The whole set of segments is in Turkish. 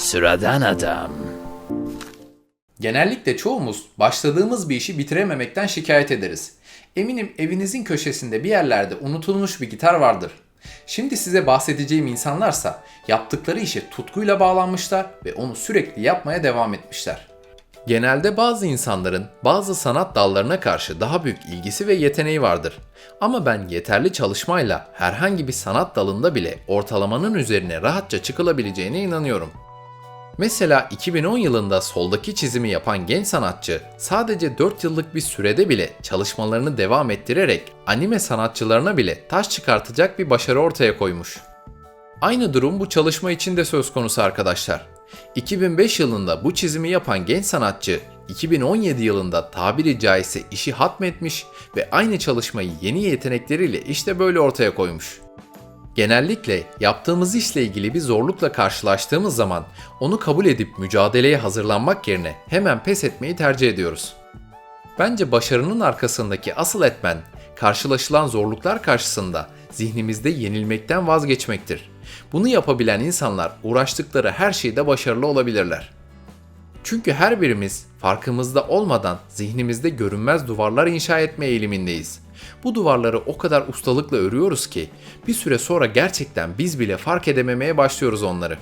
Sıradan adam. Genellikle çoğumuz başladığımız bir işi bitirememekten şikayet ederiz. Eminim evinizin köşesinde bir yerlerde unutulmuş bir gitar vardır. Şimdi size bahsedeceğim insanlarsa yaptıkları işe tutkuyla bağlanmışlar ve onu sürekli yapmaya devam etmişler. Genelde bazı insanların bazı sanat dallarına karşı daha büyük ilgisi ve yeteneği vardır. Ama ben yeterli çalışmayla herhangi bir sanat dalında bile ortalamanın üzerine rahatça çıkılabileceğine inanıyorum. Mesela 2010 yılında soldaki çizimi yapan genç sanatçı sadece 4 yıllık bir sürede bile çalışmalarını devam ettirerek anime sanatçılarına bile taş çıkartacak bir başarı ortaya koymuş. Aynı durum bu çalışma için de söz konusu arkadaşlar. 2005 yılında bu çizimi yapan genç sanatçı 2017 yılında tabiri caizse işi hatmetmiş ve aynı çalışmayı yeni yetenekleriyle işte böyle ortaya koymuş. Genellikle yaptığımız işle ilgili bir zorlukla karşılaştığımız zaman onu kabul edip mücadeleye hazırlanmak yerine hemen pes etmeyi tercih ediyoruz. Bence başarının arkasındaki asıl etmen karşılaşılan zorluklar karşısında zihnimizde yenilmekten vazgeçmektir. Bunu yapabilen insanlar uğraştıkları her şeyde başarılı olabilirler. Çünkü her birimiz farkımızda olmadan zihnimizde görünmez duvarlar inşa etme eğilimindeyiz. Bu duvarları o kadar ustalıkla örüyoruz ki bir süre sonra gerçekten biz bile fark edememeye başlıyoruz onları.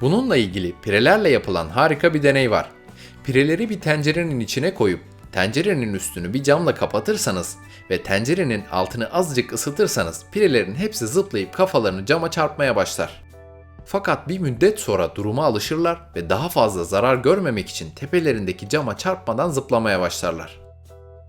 Bununla ilgili pirelerle yapılan harika bir deney var. Pireleri bir tencerenin içine koyup tencerenin üstünü bir camla kapatırsanız ve tencerenin altını azıcık ısıtırsanız pirelerin hepsi zıplayıp kafalarını cama çarpmaya başlar. Fakat bir müddet sonra duruma alışırlar ve daha fazla zarar görmemek için tepelerindeki cama çarpmadan zıplamaya başlarlar.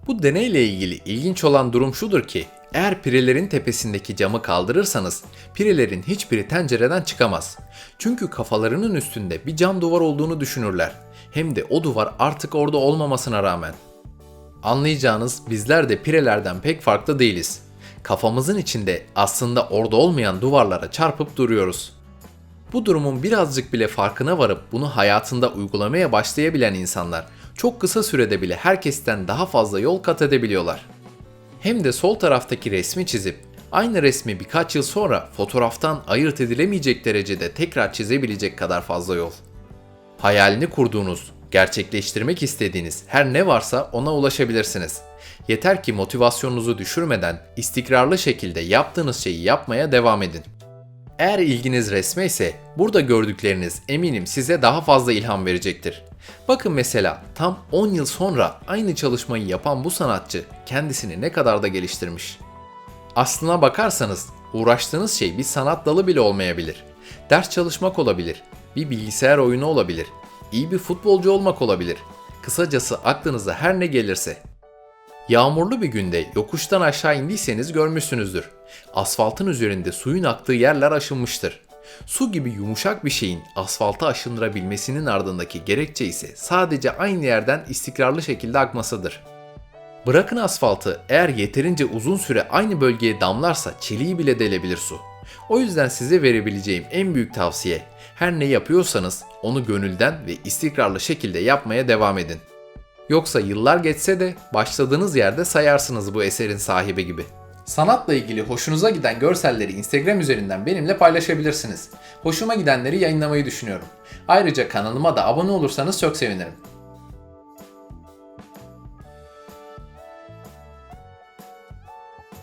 Bu deneyle ilgili ilginç olan durum şudur ki, eğer pirelerin tepesindeki camı kaldırırsanız pirelerin hiçbiri tencereden çıkamaz. Çünkü kafalarının üstünde bir cam duvar olduğunu düşünürler. Hem de o duvar artık orada olmamasına rağmen. Anlayacağınız bizler de pirelerden pek farklı değiliz. Kafamızın içinde aslında orada olmayan duvarlara çarpıp duruyoruz. Bu durumun birazcık bile farkına varıp bunu hayatında uygulamaya başlayabilen insanlar çok kısa sürede bile herkesten daha fazla yol kat edebiliyorlar. Hem de sol taraftaki resmi çizip aynı resmi birkaç yıl sonra fotoğraftan ayırt edilemeyecek derecede tekrar çizebilecek kadar fazla yol. Hayalini kurduğunuz, gerçekleştirmek istediğiniz her ne varsa ona ulaşabilirsiniz. Yeter ki motivasyonunuzu düşürmeden istikrarlı şekilde yaptığınız şeyi yapmaya devam edin. Eğer ilginiz resme ise burada gördükleriniz eminim size daha fazla ilham verecektir. Bakın mesela tam 10 yıl sonra aynı çalışmayı yapan bu sanatçı kendisini ne kadar da geliştirmiş. Aslına bakarsanız uğraştığınız şey bir sanat dalı bile olmayabilir. Ders çalışmak olabilir, bir bilgisayar oyunu olabilir, iyi bir futbolcu olmak olabilir. Kısacası aklınıza her ne gelirse. Yağmurlu bir günde yokuştan aşağı indiyseniz görmüşsünüzdür. Asfaltın üzerinde suyun aktığı yerler aşınmıştır. Su gibi yumuşak bir şeyin asfalta aşındırabilmesinin ardındaki gerekçe ise sadece aynı yerden istikrarlı şekilde akmasıdır. Bırakın asfaltı eğer yeterince uzun süre aynı bölgeye damlarsa çeliği bile delebilir su. O yüzden size verebileceğim en büyük tavsiye her ne yapıyorsanız onu gönülden ve istikrarlı şekilde yapmaya devam edin. Yoksa yıllar geçse de başladığınız yerde sayarsınız bu eserin sahibi gibi. Sanatla ilgili hoşunuza giden görselleri Instagram üzerinden benimle paylaşabilirsiniz. Hoşuma gidenleri yayınlamayı düşünüyorum. Ayrıca kanalıma da abone olursanız çok sevinirim.